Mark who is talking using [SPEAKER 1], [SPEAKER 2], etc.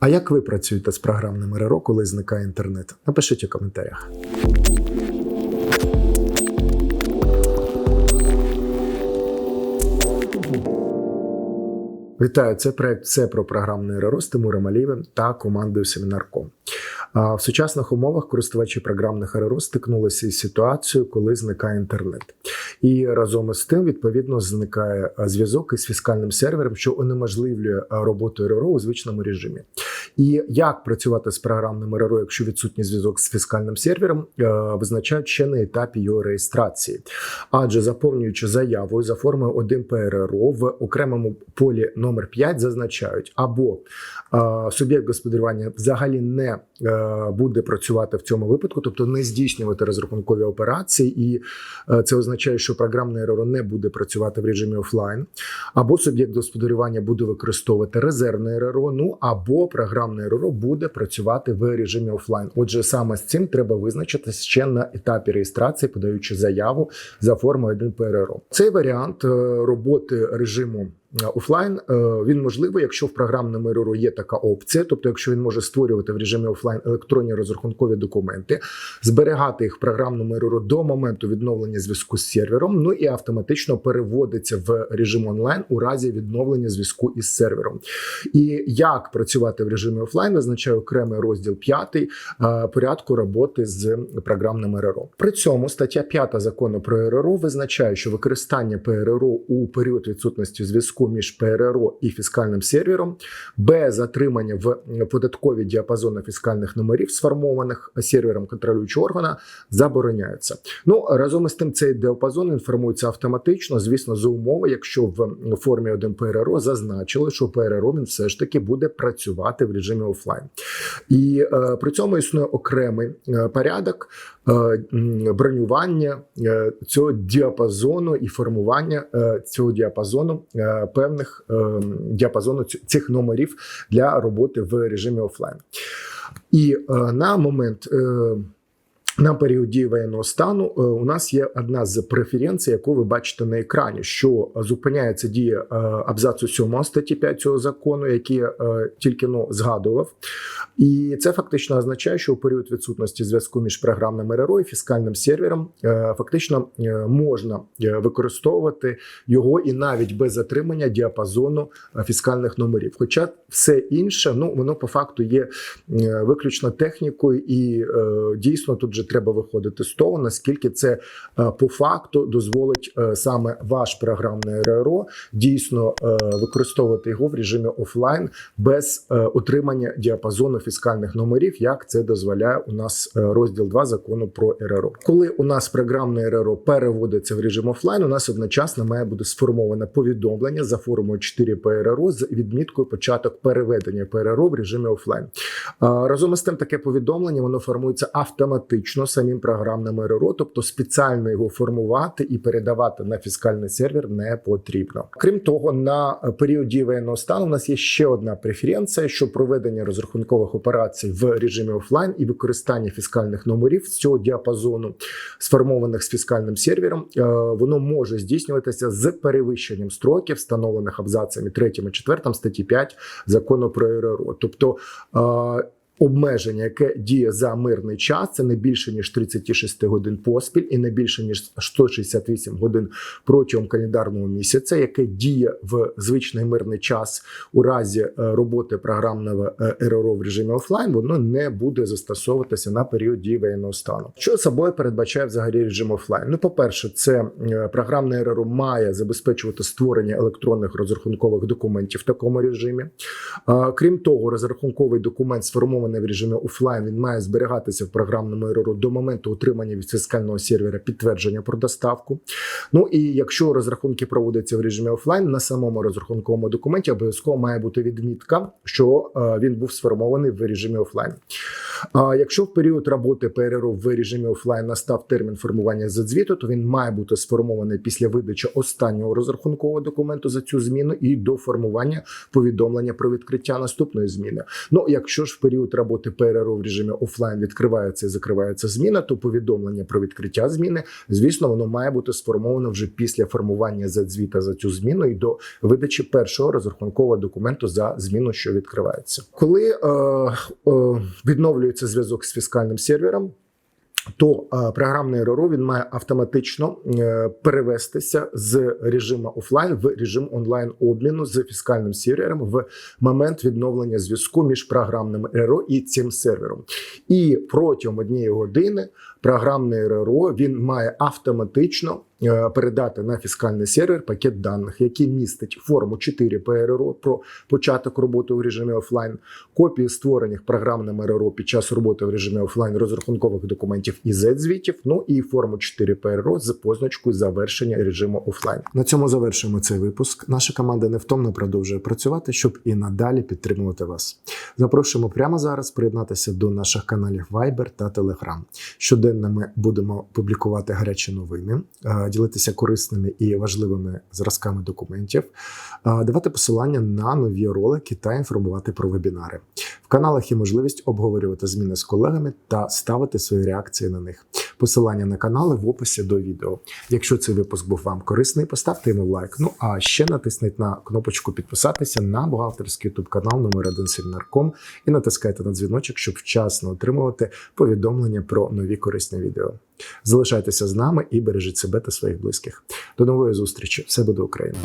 [SPEAKER 1] А як ви працюєте з програмним РРО, коли зникає інтернет? Напишіть у коментарях. Вітаю, це проект «Все про програмне РРО з Тимуром Алієвим та командою Семінарком. В сучасних умовах користувачі програмних РРО стикнулися із ситуацією, коли зникає інтернет. І разом із тим, відповідно, зникає зв'язок із фіскальним сервером, що унеможливлює роботу РРО у звичному режимі. І як працювати з програмним РРО, якщо відсутній зв'язок з фіскальним сервером, е, визначають ще на етапі його реєстрації. Адже заповнюючи заявою за формою 1 ПРРО в окремому полі номер 5 зазначають або е, суб'єкт господарювання взагалі не е, буде працювати в цьому випадку, тобто не здійснювати розрахункові операції, і це означає, що програмне РРО не буде працювати в режимі офлайн, або суб'єкт господарювання буде використовувати резервне РРО, ну або програмне РРО буде працювати в режимі офлайн. Отже, саме з цим треба визначитися ще на етапі реєстрації, подаючи заяву за формою 1 ПРРО. Цей варіант е, роботи режиму. Е, Офлайн е, він можливий, якщо в програмному РРО є така опція, тобто, якщо він може створювати в режимі офлайн електронні розрахункові документи, зберігати їх в програмному РРО до моменту відновлення зв'язку з сервером, ну і автоматично переводиться в режим онлайн у разі відновлення зв'язку із сервером. І як працювати в режимі офлайн, визначає окремий розділ 5 е, порядку роботи з програмним РРО. При цьому стаття 5 закону про РРО визначає, що використання ПРРО у період відсутності зв'язку між ПРРО і фіскальним сервером без затримання в податкові діапазони фіскальних номерів, сформованих сервером контролюючого органа, забороняється. Ну разом із тим, цей діапазон інформується автоматично, звісно, за умови, якщо в формі 1 ПРРО зазначили, що ПРРО він все ж таки буде працювати в режимі офлайн. І е, при цьому існує окремий е, порядок е, бронювання е, цього діапазону і формування е, цього діапазону певних е, діапазону цих номерів для роботи в режимі офлайн. І е, на момент. На період дії воєнного стану е, у нас є одна з преференцій, яку ви бачите на екрані, що зупиняється дія е, абзацу 7 статті 5 цього закону, який я е, тільки ну, згадував. І це фактично означає, що у період відсутності зв'язку між програмним РРО і фіскальним сервером фактично можна використовувати його і навіть без затримання діапазону фіскальних номерів. Хоча все інше, ну воно по факту є виключно технікою, і дійсно тут же треба виходити з того, наскільки це е, по факту дозволить е, саме ваш програмний РРО дійсно е, використовувати його в режимі офлайн без отримання діапазону фіскальних номерів, як це дозволяє у нас розділ 2 закону про РРО. Коли у нас програмне РРО переводиться в режим офлайн, у нас одночасно має бути сформоване повідомлення за формою 4 ПРРО з відміткою початок переведення ПРРО в режимі офлайн. Разом із тим, таке повідомлення воно формується автоматично самим програмним РРО, тобто спеціально його формувати і передавати на фіскальний сервер не потрібно. Крім того, на період дії воєнного стану у нас є ще одна преференція, що проведення розрахункових операцій в режимі офлайн і використання фіскальних номерів з цього діапазону, сформованих з фіскальним сервером, е, воно може здійснюватися з перевищенням строків, встановлених абзацами 3 і 4 статті 5 закону про РРО. Тобто е, Обмеження, яке діє за мирний час, це не більше ніж 36 годин поспіль, і не більше ніж 168 годин протягом календарного місяця, яке діє в звичний мирний час у разі е, роботи програмного е, РРО в режимі офлайн, воно не буде застосовуватися на період дії воєнного стану. Що собою передбачає взагалі режим офлайн? Ну, по перше, це е, програмне РРО має забезпечувати створення електронних розрахункових документів в такому режимі. Крім того, розрахунковий документ сформований в режимі офлайн. Він має зберігатися в програмному РРО до моменту отримання від фіскального сервера підтвердження про доставку. Ну і якщо розрахунки проводяться в режимі офлайн, на самому розрахунковому документі обов'язково має бути відмітка, що е, він був сформований в режимі офлайн. А якщо в період роботи ПРРО в режимі офлайн настав термін формування задзвіту, то він має бути сформований після видачі останнього розрахункового документу за цю зміну і до формування повідомлення про відкриття наступної зміни. Ну якщо ж в період період роботи ПРРО в режимі офлайн відкривається і закривається зміна, то повідомлення про відкриття зміни, звісно, воно має бути сформовано вже після формування Z-звіта за цю зміну і до видачі першого розрахункового документу за зміну, що відкривається. Коли е, е, відновлюється зв'язок з фіскальним сервером. То е, програмний РРО він має автоматично е, перевестися з режиму офлайн в режим онлайн обміну з фіскальним сервером в момент відновлення зв'язку між програмним РРО і цим сервером. І протягом однієї години програмний РРО він має автоматично е, передати на фіскальний сервер пакет даних, який містить форму 4 ПРРО про початок роботи в режимі офлайн, копії створених програмним РРО під час роботи в режимі офлайн розрахункових документів і Z-звітів, ну і форму 4 ПРРО з позначкою завершення режиму офлайн. На цьому завершуємо цей випуск. Наша команда невтомно продовжує працювати, щоб і надалі підтримувати вас. Запрошуємо прямо зараз приєднатися до наших каналів Viber та Telegram. Щоденно ми будемо публікувати гарячі новини, е, ділитися корисними і важливими зразками документів, е, давати посилання на нові ролики та інформувати про вебінари. В каналах є можливість обговорювати зміни з колегами та ставити свої реакції на них. Посилання на канали в описі до відео. Якщо цей випуск був вам корисний, поставте йому лайк. Ну а ще натисніть на кнопочку підписатися на бухгалтерський YouTube канал номер 1 Сільнарком і натискайте на дзвіночок, щоб вчасно отримувати повідомлення про нові корисні відео. Залишайтеся з нами і бережіть себе та своїх близьких. До нової зустрічі! Все буде Україна!